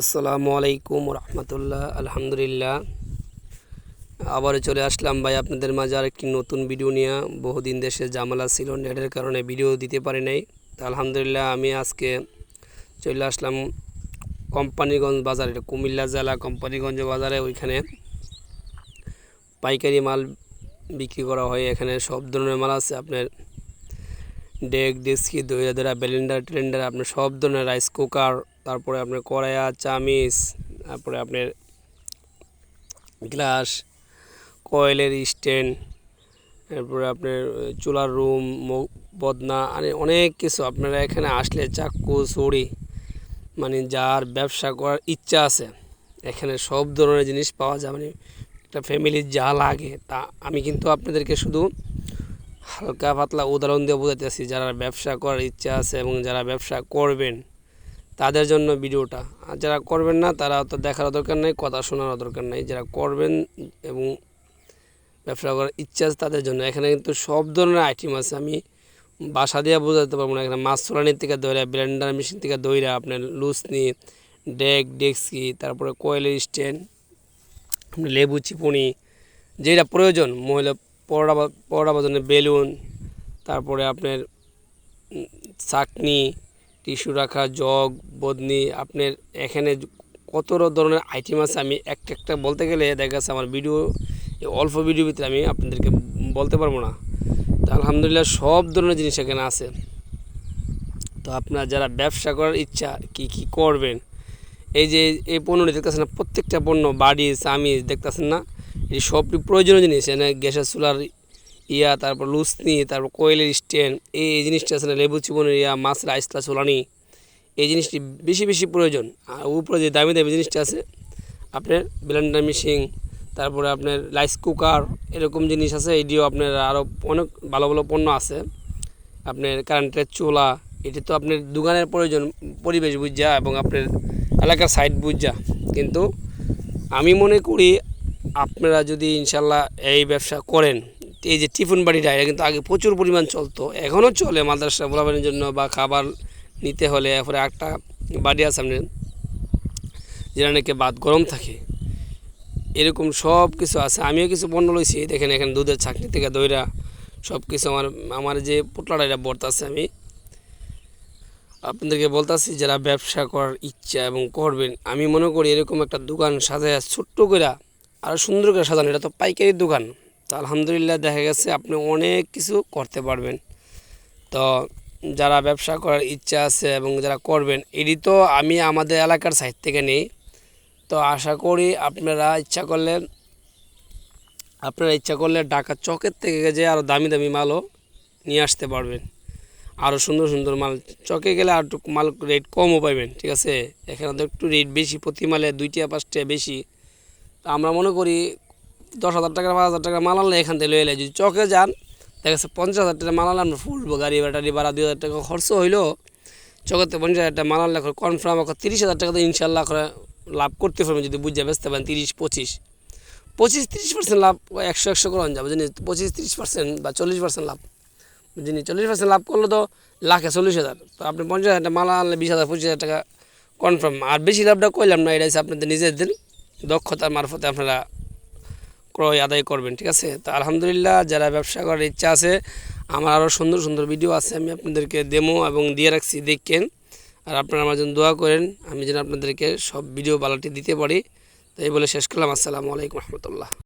আসসালামু আলাইকুম রহমতুল্লাহ, আলহামদুলিল্লাহ। আবারও চলে আসলাম ভাই আপনাদের মাঝে আর একটি নতুন ভিডিও নিয়ে। বহুদিন দেশে জামালা ছিল, নেটের কারণে ভিডিও দিতে পারি নাই। তা আলহামদুলিল্লাহ আমি আজকে চলে আসলাম কোম্পানিগঞ্জ বাজারে, কুমিল্লা জেলা কোম্পানিগঞ্জ বাজারে। ওইখানে পাইকারি মাল বিক্রি করা হয়। এখানে সব ধরনের মাল আছে। আপনার ডেক ডেস্কি দইরা দইরা, ব্লেন্ডার টেন্ডার আপনার সব ধরনের রাইস কুকার তারপরে আপনার কড়াইয়া চামিচ, তারপরে আপনার গ্লাস, কয়েলের স্ট্যান্ড, তারপরে আপনার চুলার রুম বদনা মানে অনেক কিছু। আপনারা এখানে আসলে চাক্কু ছড়ি মানে যার ব্যবসা করার ইচ্ছা আছে, এখানে সব ধরনের জিনিস পাওয়া যায়। মানে একটা ফ্যামিলির যা লাগে, তা আমি কিন্তু আপনাদেরকে শুধু হালকা পাতলা উদাহরণ দিয়ে বোঝাতেছি যারা ব্যবসা করার ইচ্ছা আছে এবং যারা ব্যবসা করবেন। তাদের জন্য ভিডিওটা। আর যারা করবেন না, তারা তো দেখার দরকার নেই, কথা শোনার দরকার নেই। যারা করবেন এবং ব্যবসা করার ইচ্ছা আছে তাদের জন্য। এখানে কিন্তু সব ধরনের আইটেম আছে। আমি বাসা দিয়ে বোঝাতে পারব না। এখানে মাছ চলানির থেকে দইরা ব্লেন্ডার মেশিন থেকে দইরা আপনার লুসনি ডেক ডেক্সি তারপরে কয়েলের স্ট্যান্ড লেবু চিপুনি যেটা প্রয়োজন, মহিলা পরোটা পরোটা বাজানোর বেলুন, তারপরে আপনার চাকনি টিস্যু রাখা, জগ, বদনি, আপনার এখানে কত ধরনের আইটেম আছে আমি একটা একটা বলতে গেলে দেখা যাচ্ছে আমার ভিডিও অল্প ভিডিও ভিতরে আমি আপনাদেরকে বলতে পারব না। তো আলহামদুলিল্লাহ সব ধরনের জিনিস এখানে আছে। তো আপনার যারা ব্যবসা করার ইচ্ছা, কি কি করবেন? এই যে এই পণ্যটি দেখতেছেন না, প্রত্যেকটা পণ্য, বাড়ি, চামিজ দেখতেছেন না? এই সবটি প্রয়োজনীয় জিনিস এখানে গ্যাসের চুলার ইয়া, তারপর লুসনি, তারপর কোয়েলের স্ট্যান্ড, এই জিনিসটা আছে না, লেবু চিবনের ইয়া, মাছের আইসলা চুলানি এই জিনিসটি বেশি বেশি প্রয়োজন। আর উপরে যে দামি দামি জিনিসটা আছে, আপনার ব্লেন্ডার মেশিন, তারপরে আপনার রাইস কুকার, এরকম জিনিস আছে, এটিও আপনার আরও অনেক ভালো ভালো পণ্য আছে। আপনার কারেন্টের চোলা, এটি তো আপনার দোকানের প্রয়োজন, পরিবেশ বুঝা এবং আপনার এলাকার সাইড বুঝা। কিন্তু আমি মনে করি আপনারা যদি ইনশাল্লাহ এই ব্যবসা করেন এই যে টিফিন বাড়িটা এটা কিন্তু আগে প্রচুর পরিমাণ চলতো। এখনও চলে মাদ্রাসা বলাবানের জন্য বা খাবার নিতে হলে, এরপরে একটা বাড়ি আছে সামনে যেটা নাকি বাদ গরম থাকে। এরকম সব কিছু আছে। আমিও কিছু পণ্য লইছি দেখেন এখানে দুধের ছাকনি থেকে দইরা সব কিছু আমার আমার যে পোটলাটা, এটা বর্ত আছে আমি। আপনাদেরকে বলতেছি, যারা ব্যবসা করার ইচ্ছা এবং করবেন, আমি মনে করি এরকম একটা দোকান সাজায় ছোট্ট করে আরও সুন্দর করে সাজানো, এটা তো পাইকারির দোকান। তো আলহামদুলিল্লাহ দেখা গেছে আপনি অনেক কিছু করতে পারবেন। তো যারা ব্যবসা করার ইচ্ছা আছে এবং যারা করবেন, এটি তো আমি আমাদের এলাকার সাইড থেকে নেই। তো আশা করি আপনারা ইচ্ছা করলে, আপনারা ইচ্ছা করলে ঢাকা চকের থেকে যে আরও দামি দামি মালও নিয়ে আসতে পারবেন। আরও সুন্দর সুন্দর মাল, চকে গেলে আর একটু মাল রেট কমও পাইবেন, ঠিক আছে? এখানে তো একটু রেট বেশি, প্রতি মালে দুইটা পাঁচটা বেশি। তো আমরা মনে করি দশ হাজার টাকা পাঁচ হাজার টাকা মাল আনলে এখান থেকে লয়ে যদি চকে যান, দেখা যাচ্ছে পঞ্চাশ হাজার টাকা মাল আনলে ফুলবো গাড়ি ব্যাটারি ভাড়া, দুই হাজার টাকা খরচ হইল। চকেতে পঞ্চাশ হাজার টাকা মাল আনলে কনফার্ম এখন তিরিশ হাজার টাকা তো ইনশাল্লাহ করে লাভ করতে পারবেন যদি বুঝে বেচতে পারেন, তিরিশ, পঁচিশ। পঁচিশ, তিরিশ পার্সেন্ট লাভ একশো একশো করে যাবে জানি পঁচিশ, তিরিশ পার্সেন্ট বা চল্লিশ পার্সেন্ট লাভ। যিনি চল্লিশ পার্সেন্ট লাভ করলে তো লাখে চল্লিশ হাজার। তো আপনি পঞ্চাশ হাজার টাকা মাল আনলে বিশ হাজার, পঁচিশ হাজার টাকা কনফার্ম আর বেশি লাভটা করলাম না, এটা হচ্ছে আপনাদের নিজেদের দক্ষতার মারফতে আপনারা ক্রয় আদায় করবেন, ঠিক আছে? তো আলহামদুলিল্লাহ যারা ব্যবসা করার ইচ্ছা আছে, আমার আরও সুন্দর সুন্দর ভিডিও আছে, আমি আপনাদেরকে দেমো এবং দিয়ে রাখছি, দেখেন। আর আপনারা আমার জন্য দোয়া করেন, আমি যেন আপনাদেরকে সব ভিডিও বালাটি দিতে পারি। তাই বলে শেষ করলাম, আসসালামু আলাইকুম রহমতুল্লাহ।